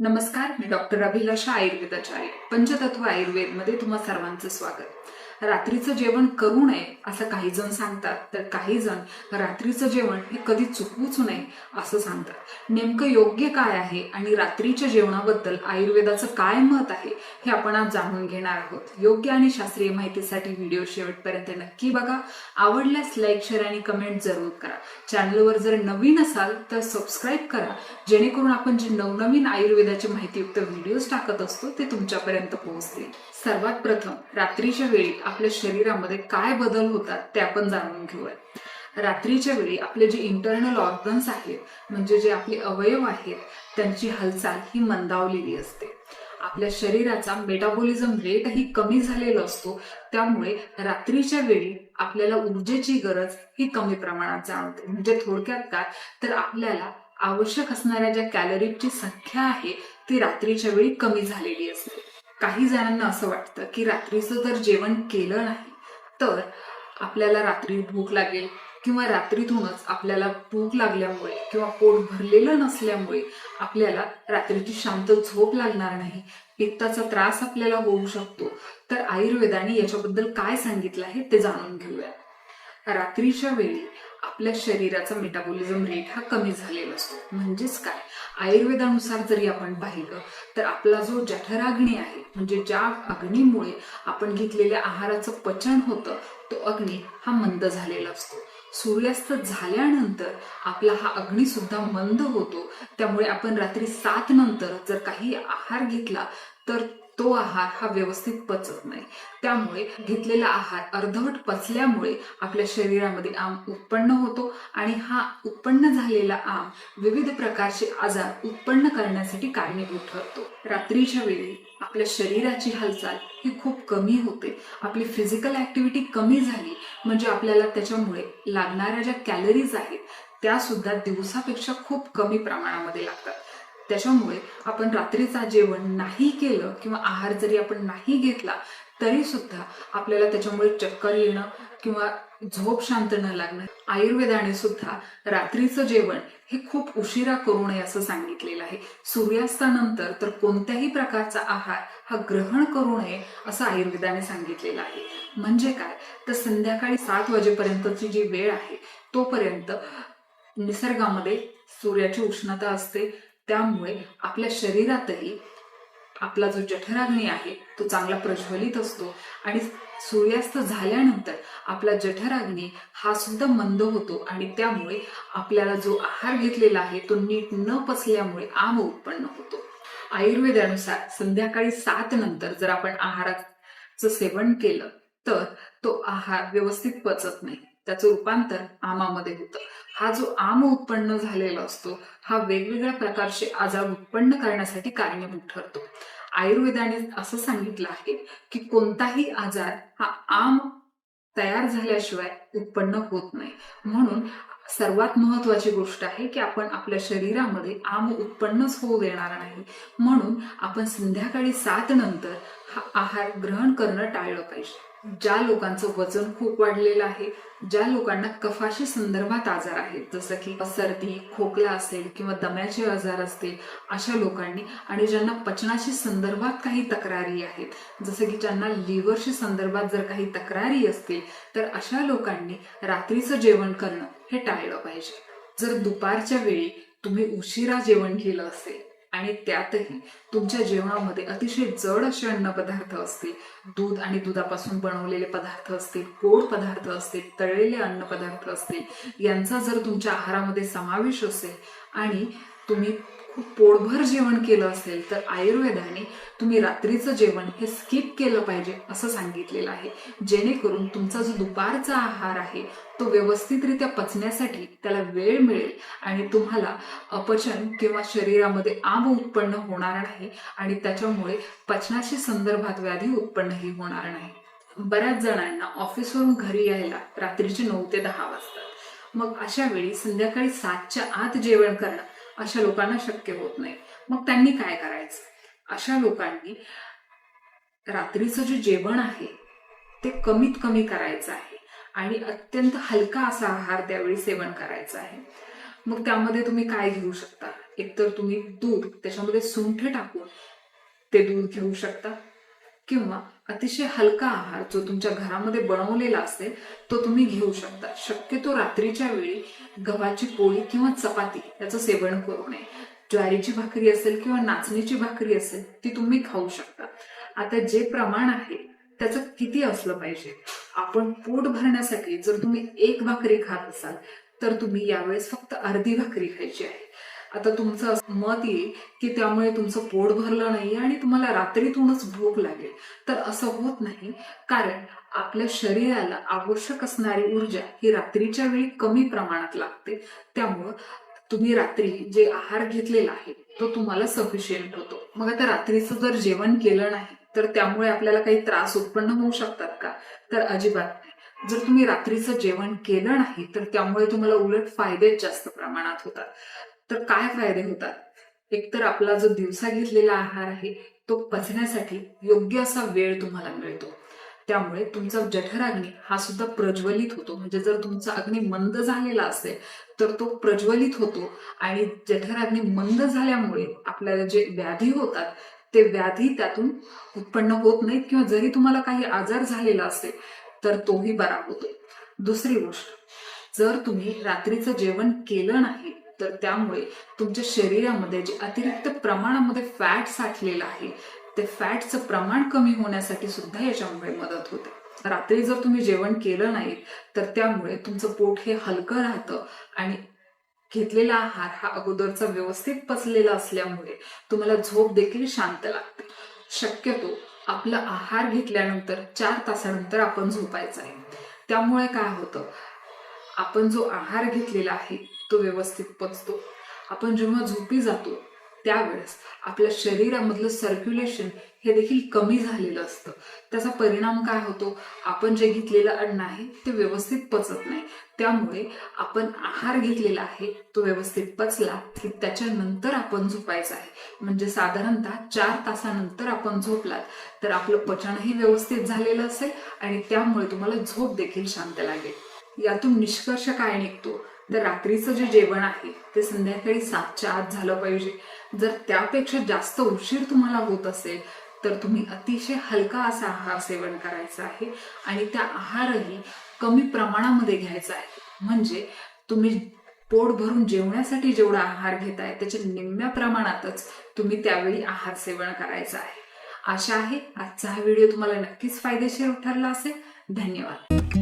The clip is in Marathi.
नमस्कार मी डॉक्टर अभिलाषा आयुर्वेदाचार्य पंचतत्व आयुर्वेदमध्ये तुम्हा सर्वांचं स्वागत. रात्रीचं जेवण करू नये असं काही जण सांगतात तर काही जण रात्रीचं जेवण हे कधी चुकवूच नये असं सांगतात. नेमकं योग्य काय आहे आणि रात्रीच्या जेवणाबद्दल आयुर्वेदाचं काय मत आहे हे आपण आज जाणून घेणार आहोत. योग्य आणि शास्त्रीय माहितीसाठी व्हिडिओ शेवटपर्यंत नक्की बघा. आवडल्यास लाईक शेअर आणि कमेंट जरूर करा. चॅनलवर जर नवीन असाल तर सबस्क्राईब करा. जेणेकरून आपण जे नवनवीन आयुर्वेदाची माहितीयुक्त व्हिडिओज टाकत असतो ते तुमच्यापर्यंत पोहोचतील. सर्वात प्रथम रात्रीच्या वेळी आपल्या शरीरामध्ये काय बदल होतात ते आपण जाणून घेऊया रात्रीच्या वेळी आपले जे इंटरनल ऑर्गन्स आहेत म्हणजे जे आपले अवयव आहेत त्यांची हालचाल ही मंदावलेली असते. आपल्या शरीराचा मेटाबॉलिझम रेटही कमी झालेला असतो. त्यामुळे रात्रीच्या वेळी आपल्याला ऊर्जेची गरज ही कमी प्रमाणात जाणवते. म्हणजे थोडक्यात काय? तर आपल्याला आवश्यक असणाऱ्या ज्या कॅलरीजची संख्या आहे ती रात्रीच्या वेळी कमी झालेली असते. काही जणांना असं वाटतं की रात्रीचं जर जेवण केलं नाही तर आपल्याला रात्री भूक लागेल किंवा रात्रीतूनच आपल्याला भूक लागल्यामुळे किंवा पोट भरलेलं नसल्यामुळे आपल्याला रात्रीची शांत झोप लागणार नाही पित्ताचा त्रास आपल्याला होऊ शकतो. तर आयुर्वेदाने याच्याबद्दल काय सांगितलं आहे ते जाणून घेऊया. रात्रीच्या वेळी आपल्या शरीराचा मेटाबॉलिझम रेट हा कमी झालेला असतो. म्हणजेच काय? आयुर्वेदानुसार जरी आपण पाहिलं तर आपला जो जठराग्नी आहे म्हणजे ज्या अग्नीमुळे आपण घेतलेल्या आहाराचं पचन होतं तो अग्नी हा मंद झालेला असतो. सूर्यास्त झाल्यानंतर आपला हा अग्निसुद्धा मंद होतो. त्यामुळे आपण रात्री सात नंतर जर काही आहार घेतला तर तो आहार हा व्यवस्थित पचत नाही. त्यामुळे घेतलेला आहार अर्धवट पचल्यामुळे आपल्या शरीरामध्ये आम उत्पन्न होतो आणि हा उत्पन्न झालेला आम विविध प्रकारचे आजार उत्पन्न करण्यासाठी कारणीभूत ठरतो. रात्रीच्या वेळी आपल्या शरीराची हालचाल ही खूप कमी होते. आपली फिजिकल ऍक्टिव्हिटी कमी झाली म्हणजे आपल्याला त्याच्यामुळे लागणाऱ्या ज्या कॅलरीज आहेत त्या सुद्धा दिवसापेक्षा खूप कमी प्रमाणामध्ये लागतात. त्याच्यामुळे आपण रात्रीचा जेवण नाही केलं किंवा आहार जरी आपण नाही घेतला तरी सुद्धा आपल्याला त्याच्यामुळे चक्कर येणं किंवा झोप शांत न लागणं आयुर्वेदाने सुद्धा रात्रीचं जेवण हे खूप उशिरा करू नये असं सांगितलेलं आहे. सूर्यास्तानंतर तर कोणत्याही प्रकारचा आहार हा ग्रहण करू नये असं आयुर्वेदाने सांगितलेलं आहे. म्हणजे काय? तर संध्याकाळी सात वाजेपर्यंतची जी वेळ आहे तोपर्यंत निसर्गामध्ये सूर्याची उष्णता असते त्यामुळे आपल्या शरीरातही आपला जो जठराग्नी आहे तो चांगला प्रज्वलित असतो. आणि सूर्यास्त झाल्यानंतर आपला जठराग्नी हा सुद्धा मंद होतो आणि त्यामुळे आपल्याला जो आहार घेतलेला आहे तो नीट न पचल्यामुळे आम उत्पन्न होतो. आयुर्वेदानुसार संध्याकाळी सात नंतर जर आपण आहाराचं सेवन केलं तर तो आहार व्यवस्थित पचत नाही. त्याचं रूपांतर आमामध्ये होतं. हा जो आम उत्पन्न झालेला असतो हा वेगवेगळ्या प्रकारचे आजार उत्पन्न करण्यासाठी कारणीभूत ठरतो. आयुर्वेदाने असं सांगितलं आहे की कोणताही आजार हा आम तयार झाल्याशिवाय उत्पन्न होत नाही. म्हणून सर्वात महत्वाची गोष्ट आहे की आपण आपल्या शरीरामध्ये आम उत्पन्नच होऊ देणार नाही. म्हणून आपण संध्याकाळी सात नंतर हा आहार ग्रहण करणं टाळलं पाहिजे. ज्या लोकांचं वजन खूप वाढलेलं आहे ज्या लोकांना कफाशी संदर्भात आजार आहेत जसं की सर्दी खोकला असेल किंवा दम्याचे आजार असतील अशा लोकांनी आणि ज्यांना पचनाशी संदर्भात काही तक्रारी आहेत जसं की ज्यांना लिव्हरशी संदर्भात जर काही तक्रारी असतील तर अशा लोकांनी रात्रीचं जेवण करणं हे टाळलं पाहिजे. जर दुपारच्या वेळी तुम्ही उशिरा जेवण केलं असेल आणि त्यातही तुमच्या जेवणामध्ये अतिशय जड असे अन्नपदार्थ असतील दूध आणि दुधापासून बनवलेले पदार्थ असतील गोड पदार्थ असतील तळलेले अन्नपदार्थ असतील यांचा जर तुमच्या आहारामध्ये समावेश असेल आणि तुम्ही पोटभर जेवण केलं असेल तर आयुर्वेदाने तुम्ही रात्रीचं जेवण हे स्किप केलं पाहिजे असं सांगितलेलं आहे. जेणेकरून तुमचा जो दुपारचा आहार आहे तो व्यवस्थितरित्या पचण्यासाठी त्याला वेळ मिळेल आणि तुम्हाला अपचन किंवा शरीरामध्ये आम उत्पन्न होणार नाही आणि त्याच्यामुळे पचनाशी संदर्भात व्याधी उत्पन्नही होणार नाही. बऱ्याच जणांना ऑफिसवरून घरी यायला रात्रीचे नऊ ते दहा वाजतात. मग अशा वेळी संध्याकाळी सातच्या आत जेवण करणं अशा लोकांना शक्य होत नाही. मग त्यांनी काय करायचं? अशा लोकांनी रात्रीचं जे जेवण आहे ते कमीत कमी करायचं आहे. आणि अत्यंत हलका असा आहार त्यावेळी सेवन करायचा आहे. मग त्यामध्ये तुम्ही काय घेऊ शकता? एकतर तुम्ही दूध त्याच्यामध्ये सुंठ टाकून ते दूध घेऊ शकता. किंवा अतिशय हलका आहार जो तुमच्या घरामध्ये बनवलेला असेल तो तुम्ही घेऊ शकता. शक्यतो रात्रीच्या वेळी गव्हाची पोळी किंवा चपाती याचं सेवन करू नये. ज्वारीची भाकरी असेल किंवा नाचणीची भाकरी असेल ती तुम्ही खाऊ शकता. आता जे प्रमाण आहे त्याचं किती असलं पाहिजे? आपण पोट भरण्यासाठी जर तुम्ही एक भाकरी खात असाल तर तुम्ही यावेळेस फक्त अर्धी भाकरी खायची आहे. आता तुमचं मत येईल की त्यामुळे तुमचं पोट भरलं नाही आणि तुम्हाला रात्रीतूनच भूक लागेल. तर असं होत नाही. कारण आपल्या शरीराला आवश्यक असणारी ऊर्जा ही रात्रीच्या वेळी कमी प्रमाणात लागते. त्यामुळं तुम्ही रात्री जे आहार घेतलेला आहे तो तुम्हाला सफिशियंट होतो. मग आता रात्रीचं जर जेवण केलं नाही तर त्यामुळे आपल्याला काही त्रास उत्पन्न होऊ शकतात का? तर अजिबात नाही. जर तुम्ही रात्रीचं जेवण केलं नाही तर त्यामुळे तुम्हाला उलट फायदेच जास्त प्रमाणात होतात. तर काय फायदे होतात? एकतर आपला जो दिवसा घेतलेला आहार आहे तो पचण्यासाठी योग्य असा वेळ तुम्हाला मिळतो. त्यामुळे तुमचा जठराग्नी हा सुद्धा प्रज्वलित होतो. म्हणजे जर तुमचा अग्नी मंद झालेला असेल तर तो प्रज्वलित होतो. आणि जठराग्नी मंद झाल्यामुळे आपल्याला जे व्याधी होतात ते व्याधी त्यातून उत्पन्न होत नाहीत. किंवा जरी तुम्हाला काही आजार झालेला असेल तर तोही बरा होतो. दुसरी गोष्ट जर तुम्ही रात्रीचं जेवण केलं नाही तर त्यामुळे तुमच्या शरीरामध्ये जे अतिरिक्त प्रमाणामध्ये फॅट साठलेलं आहे ते फॅटचं प्रमाण कमी होण्यासाठी सुद्धा याच्यामुळे मदत होते. रात्री जर तुम्ही जेवण केलं नाही तर त्यामुळे तुमचं पोट हे हलकं राहतं आणि घेतलेला आहार हा अगोदरचा व्यवस्थित पचलेला असल्यामुळे तुम्हाला झोप देखील शांत लागते. शक्यतो आपला आहार घेतल्यानंतर चार तासानंतर आपण झोपायचं आहे. त्यामुळे काय होतं? आपण जो आहार घेतलेला आहे तो व्यवस्थित पचतो. आपण जेव्हा झोपी जातो त्यावेळेस आपल्या शरीरामधलं सर्क्युलेशन हे देखील कमी झालेलं असतं. त्याचा परिणाम काय होतो? आपण जे घेतलेलं अन्न आहे ते व्यवस्थित पचत नाही. त्यामुळे आपण आहार घेतलेला आहे तो व्यवस्थित पचला की त्याच्यानंतर आपण झोपायचं आहे. म्हणजे साधारणतः चार तासानंतर आपण झोपलात तर आपलं पचनही व्यवस्थित झालेलं असेल आणि त्यामुळे तुम्हाला झोप देखील शांत लागेल. यातून निष्कर्ष काय निघतो? तर रात्रीचं जे जेवण आहे ते संध्याकाळी सातच्या आत झालं पाहिजे. जर त्यापेक्षा जास्त उशीर तुम्हाला होत असेल तर तुम्ही अतिशय हलका असा आहार सेवन करायचा आहे आणि त्या आहारही कमी प्रमाणामध्ये घ्यायचा आहे. म्हणजे तुम्ही पोट भरून जेवण्यासाठी जेवढा आहार घेताय त्याच्या निम्म्या प्रमाणातच तुम्ही त्यावेळी आहार सेवन करायचा आहे. आशा आहे आजचा हा व्हिडिओ तुम्हाला नक्कीच फायदेशीर ठरला असेल. धन्यवाद.